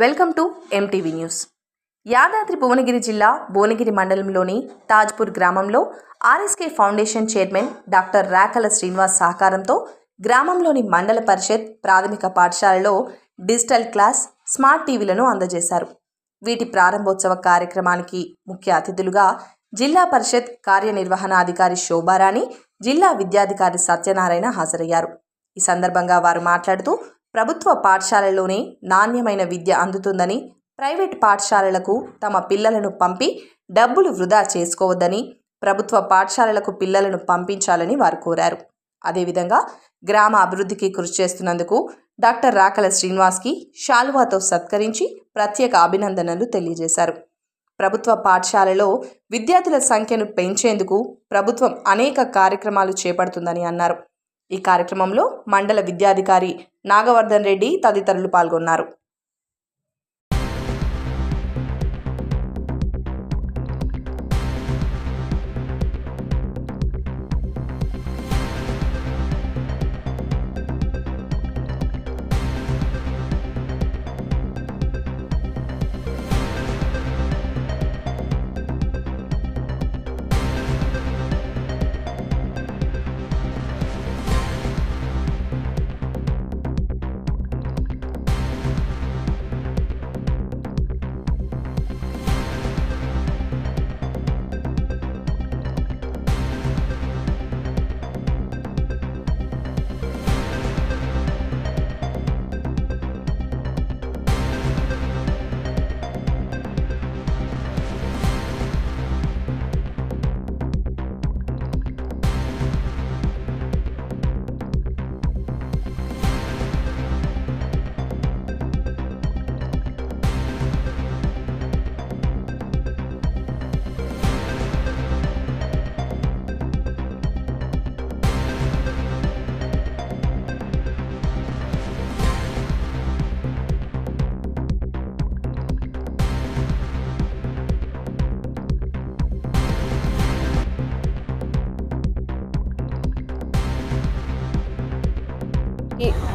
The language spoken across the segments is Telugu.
Welcome to MTV news Yadadri Bhuvanagiri జిల్లా భువనగిరి మండలంలోని తాజ్పూర్ గ్రామంలో RSK foundation chairman doctor Rakala Srinivas సహకారంతో గ్రామంలోని మండల పరిషత్ ప్రాథమిక పాఠశాలలో డిజిటల్ క్లాస్ స్మార్ట్ టీవీలను అందజేశారు. వీటి ప్రారంభోత్సవ కార్యక్రమానికి ముఖ్య అతిథులుగా జిల్లా పరిషత్ కార్యనిర్వహణాధికారి శోభారాణి జిల్లా విద్యాధికారి సత్యనారాయణ హాజరయ్యారు. ఈ సందర్భంగా వారు మాట్లాడుతూ ప్రభుత్వ పాఠశాలలోనే నాణ్యమైన విద్య అందుతుందని ప్రైవేట్ పాఠశాలలకు తమ పిల్లలను పంపి డబ్బులు వృధా చేసుకోవద్దని ప్రభుత్వ పాఠశాలలకు పిల్లలను పంపించాలని వారు కోరారు. అదేవిధంగా గ్రామ అభివృద్ధికి కృషి చేస్తున్నందుకు డాక్టర్ రాకల శ్రీనివాస్కి శాలువాతో సత్కరించి ప్రత్యేక అభినందనలు తెలియజేశారు. ప్రభుత్వ పాఠశాలలో విద్యార్థుల సంఖ్యను పెంచేందుకు ప్రభుత్వం అనేక కార్యక్రమాలు చేపడుతుందని అన్నారు. ఈ కార్యక్రమంలో మండల విద్యాధికారి నాగవర్ధన్ రెడ్డి తదితరులు పాల్గొన్నారు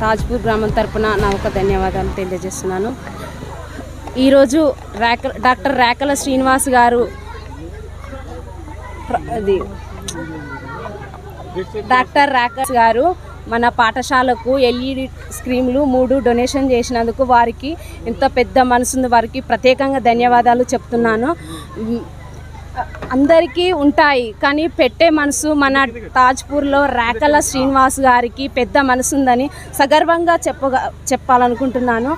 తాజ్పూర్ గ్రామం తరపున నా ఒక ధన్యవాదాలు తెలియజేస్తున్నాను. ఈరోజు రేక డాక్టర్ రేకల శ్రీనివాస్ గారు అది డాక్టర్ రేకస్ గారు మన పాఠశాలకు ఎల్ఈడి స్క్రీన్లు మూడు డొనేషన్ చేసినందుకు వారికి ఎంత పెద్ద మనసుంది వారికి ప్రత్యేకంగా ధన్యవాదాలు చెప్తున్నాను. అందరికీ ఉంటాయి. కానీ పెట్టే మనసు మన తాజ్పూర్లో రేకల శ్రీనివాస్ గారికి పెద్ద మనసు ఉందని సగర్వంగా చెప్పగా చెప్పాలనుకుంటున్నాను.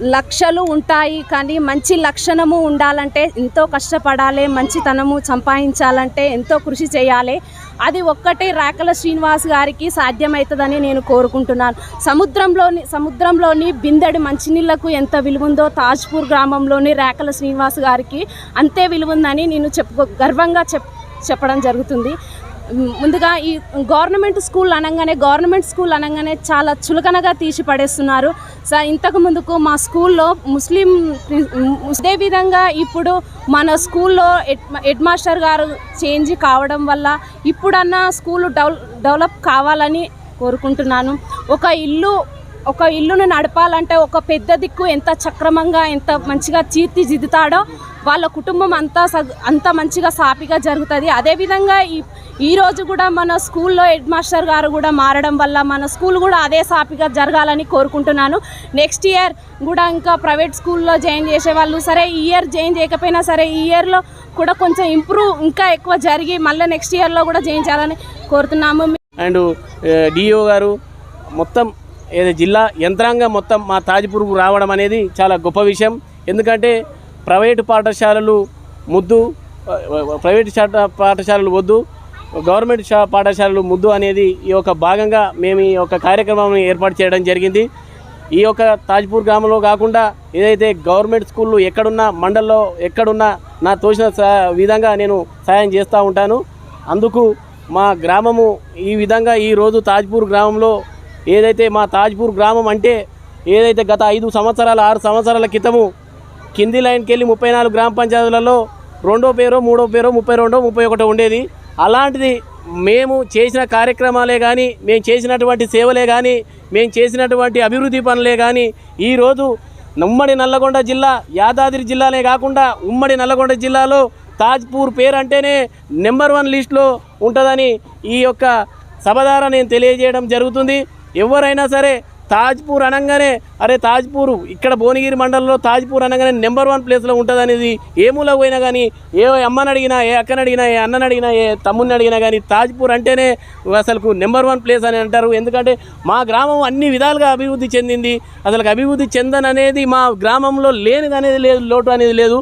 లక్షలు ఉంటాయి కానీ మంచి లక్షణము ఉండాలంటే ఎంతో కష్టపడాలి మంచితనము సంపాదించాలంటే ఎంతో కృషి చేయాలి. అది ఒక్కటే రాకల శ్రీనివాస్ గారికి సాధ్యమవుతుందని నేను కోరుకుంటున్నాను. సముద్రంలోని సముద్రంలోని బిందెడి మంచినీళ్ళకు ఎంత విలువుందో తాజ్పూర్ గ్రామంలోని రేకల శ్రీనివాస్ గారికి అంతే విలువ ఉందని నేను చెప్పు గర్వంగా చెప్ చెప్పడం జరుగుతుంది. ముందుగా ఈ గవర్నమెంట్ స్కూల్ అనగానే గవర్నమెంట్ స్కూల్ అనగానే చాలా చులకనగా తీసి పడేస్తున్నారు. సో ఇంతకు ముందుకు మా స్కూల్లో ముస్లిం అదే విధంగా ఇప్పుడు మన స్కూల్లో హెడ్ మాస్టర్ గారు చేంజ్ కావడం వల్ల ఇప్పుడన్నా స్కూల్ డెవలప్ కావాలని కోరుకుంటున్నాను. ఒక ఇల్లు ఒక ఇల్లును నడపాలంటే ఒక పెద్ద దిక్కు ఎంత చక్రమంగా ఎంత మంచిగా తీర్చిదిద్దుతాడో వాళ్ళ కుటుంబం అంతా సగ్ అంత మంచిగా సాపిగా జరుగుతుంది. అదేవిధంగా ఈ ఈ కూడా మన స్కూల్లో హెడ్ మాస్టర్ గారు కూడా మారడం వల్ల మన స్కూల్ కూడా అదే సాపిగా జరగాలని కోరుకుంటున్నాను. నెక్స్ట్ ఇయర్ కూడా ఇంకా ప్రైవేట్ స్కూల్లో జాయిన్ చేసేవాళ్ళు సరే ఈ ఇయర్ జాయిన్ చేయకపోయినా సరే ఈ ఇయర్లో కూడా కొంచెం ఇంప్రూవ్ ఇంకా ఎక్కువ జరిగి మళ్ళీ నెక్స్ట్ ఇయర్లో కూడా జాయిన్ చేయాలని కోరుతున్నాము. అండ్ డిఓ గారు మొత్తం ఏదో జిల్లా యంత్రాంగం మొత్తం మా తాజ్పూర్కు రావడం అనేది చాలా గొప్ప విషయం. ఎందుకంటే ప్రైవేటు పాఠశాలలు ముద్దు ప్రైవేట్ ప్రైవేటు పాఠశాలలు వద్దు గవర్నమెంట్ పాఠశాలలు ముద్దు అనేది ఈ యొక్క భాగంగా మేము ఈ యొక్క కార్యక్రమం ఏర్పాటు చేయడం జరిగింది. ఈ యొక్క తాజ్పూర్ గ్రామంలో కాకుండా ఏదైతే గవర్నమెంట్ స్కూళ్ళు ఎక్కడున్నా మండల్లో ఎక్కడున్నా నా తోచిన విధంగా నేను సాయం చేస్తూ ఉంటాను. అందుకు మా గ్రామము ఈ విధంగా ఈరోజు తాజ్పూర్ గ్రామంలో ఏదైతే మా తాజ్పూర్ గ్రామం అంటే ఏదైతే గత ఐదు సంవత్సరాల ఆరు సంవత్సరాల క్రితము కింది లైన్కి వెళ్ళి ముప్పై నాలుగు గ్రామ పంచాయతీలలో రెండో పేరో మూడో పేరో ముప్పై రెండో ముప్పై ఒకటో ఉండేది. అలాంటిది మేము చేసిన కార్యక్రమాలే కానీ మేము చేసినటువంటి సేవలే కానీ మేము చేసినటువంటి అభివృద్ధి పనులే కానీ ఈరోజు ఉమ్మడి నల్లగొండ జిల్లా యాదాద్రి జిల్లానే కాకుండా ఉమ్మడి నల్లగొండ జిల్లాలో తాజ్పూర్ పేరు అంటేనే నెంబర్ వన్ లిస్ట్లో ఉంటుందని ఈ యొక్క సభ ద్వారా నేను తెలియజేయడం జరుగుతుంది. ఎవరైనా సరే తాజ్పూర్ అనగానే అరే తాజ్పూర్ ఇక్కడ భువనగిరి మండలంలో తాజ్పూర్ అనగానే నెంబర్ వన్ ప్లేస్లో ఉంటుంది అనేది ఏ మూలకు పోయినా కానీ ఏ అమ్మని అడిగినా ఏ అక్కని అడిగినా ఏ అన్నని అడిగినా ఏ తమ్ముని అడిగినా కానీ తాజ్పూర్ అంటేనే అసలు నెంబర్ వన్ ప్లేస్ అని అంటారు. ఎందుకంటే మా గ్రామం అన్ని విధాలుగా అభివృద్ధి చెందింది. అసలు అభివృద్ధి చెందననేది మా గ్రామంలో లేనిది అనేది లేదు లోటు అనేది లేదు.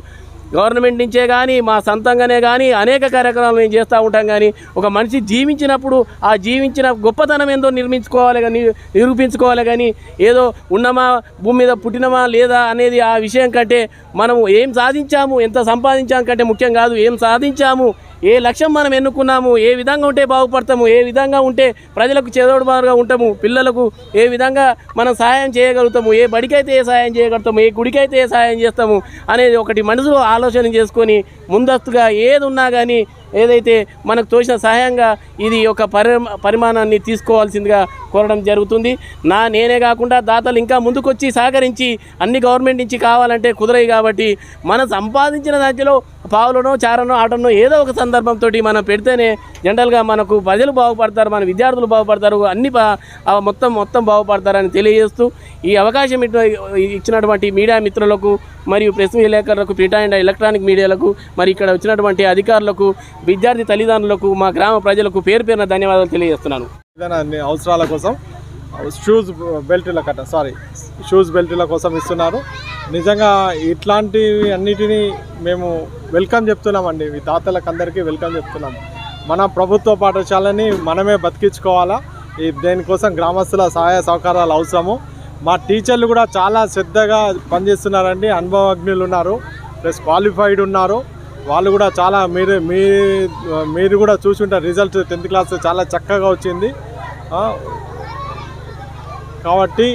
గవర్నమెంట్ నుంచే కానీ మా సొంతంగానే కానీ అనేక కార్యక్రమాలు మేము చేస్తూ ఉంటాం కానీ ఒక మనిషి జీవించినప్పుడు ఆ జీవించిన గొప్పతనం ఏందో నిర్మించుకోవాలి కానీ నిరూపించుకోవాలి కానీ ఏదో ఉన్నమా భూమి మీద పుట్టినమా లేదా అనేది ఆ విషయం కంటే మనము ఏం సాధించాము ఎంత సంపాదించాము కంటే ముఖ్యం కాదు ఏం సాధించాము ఏ లక్ష్యం మనం ఎన్నుకున్నాము ఏ విధంగా ఉంటే బాగుపడతాము ఏ విధంగా ఉంటే ప్రజలకు చేదోడుబారుగా ఉంటాము పిల్లలకు ఏ విధంగా మనం సహాయం చేయగలుగుతాము ఏ బడికైతే ఏ సహాయం చేయగలుగుతాము ఏ గుడికైతే ఏ సహాయం చేస్తాము అనేది ఒకటి మనసులో ఆలోచన చేసుకొని ముందస్తుగా ఏది ఉన్నా కానీ ఏదైతే మనకు తోచిన సహాయంగా ఇది ఒక పరి పరిమాణాన్ని తీసుకోవాల్సిందిగా కోరడం జరుగుతుంది. నా నేనే కాకుండా దాతలు ఇంకా ముందుకొచ్చి సహకరించి అన్ని గవర్నమెంట్ నుంచి కావాలంటే కుదరయి కాబట్టి మనం సంపాదించిన దాంట్లో పావులనో చారనో ఆటనో ఏదో ఒక సందర్భంతో మనం పెడితేనే జనరల్గా మనకు ప్రజలు బాగుపడతారు మన విద్యార్థులు బాగుపడతారు అన్ని ఆ మొత్తం మొత్తం బాగుపడతారని తెలియజేస్తూ ఈ అవకాశం ఇటు- ఇచ్చినటువంటి మీడియా మిత్రులకు మరియు ప్రెస్ విలేకరులకు ప్రింట్ అండ్ ఎలక్ట్రానిక్ మీడియాలకు మరి ఇక్కడ వచ్చినటువంటి అధికారులకు విద్యార్థి తల్లిదండ్రులకు మా గ్రామ ప్రజలకు పేరు పేరున ధన్యవాదాలు తెలియజేస్తున్నాను. అన్ని అవసరాల కోసం షూస్ బెల్టుల కట్ట సారీ షూస్ బెల్టుల కోసం ఇస్తున్నారు. నిజంగా ఇట్లాంటివి అన్నిటినీ మేము వెల్కమ్ చెప్తున్నామండి. ఈ తాతలకు అందరికీ వెల్కమ్ చెప్తున్నాం. మన ప్రభుత్వ పాఠశాలని మనమే బతికించుకోవాలా? ఈ దేనికోసం గ్రామస్తుల సహాయ సహకారాలు అవసరము? మా టీచర్లు కూడా చాలా శ్రద్ధగా పనిచేస్తున్నారండి. అనుభవజ్ఞులు ఉన్నారు ప్లస్ క్వాలిఫైడ్ ఉన్నారు. వాళ్ళు కూడా చాలా మీరు మీ మీరు కూడా చూసుంటారు రిజల్ట్ టెన్త్ క్లాస్ చాలా చక్కగా వచ్చింది. కాబట్టి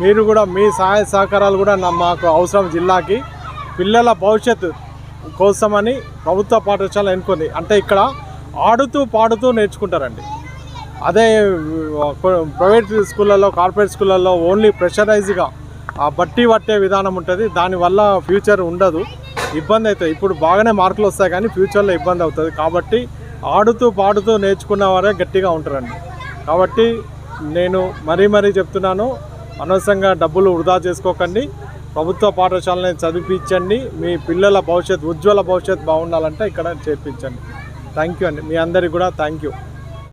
మీరు కూడా మీ సహాయ సహకారాలు కూడా మాకు అవసరం జిల్లాకి. పిల్లల భవిష్యత్తు కోసమని ప్రభుత్వ పాఠశాల ఎన్నుకుంది. అంటే ఇక్కడ ఆడుతూ పాడుతూ నేర్చుకుంటారండి. అదే ప్రైవేట్ స్కూళ్ళల్లో కార్పొరేట్ స్కూళ్ళల్లో ఓన్లీ ప్రెషరైజ్గా ఆ బట్టి పట్టే విధానం ఉంటుంది. దానివల్ల ఫ్యూచర్ ఉండదు. ఇబ్బంది అవుతుంది ఇప్పుడు బాగానే మార్కులు వస్తాయి కానీ ఫ్యూచర్లో ఇబ్బంది అవుతుంది. కాబట్టి ఆడుతూ పాడుతూ నేర్చుకున్న వారే గట్టిగా ఉంటారండి. కాబట్టి నేను మరీ మరీ చెప్తున్నాను అనవసరంగా డబ్బులు వృధా చేసుకోకండి. ప్రభుత్వ పాఠశాలని చదివించండి. మీ పిల్లల భవిష్యత్ ఉజ్వల భవిష్యత్ బాగుండాలంటే ఇక్కడ చేర్పించండి. థ్యాంక్ యూ అండి. మీ అందరికి కూడా థ్యాంక్ యూ.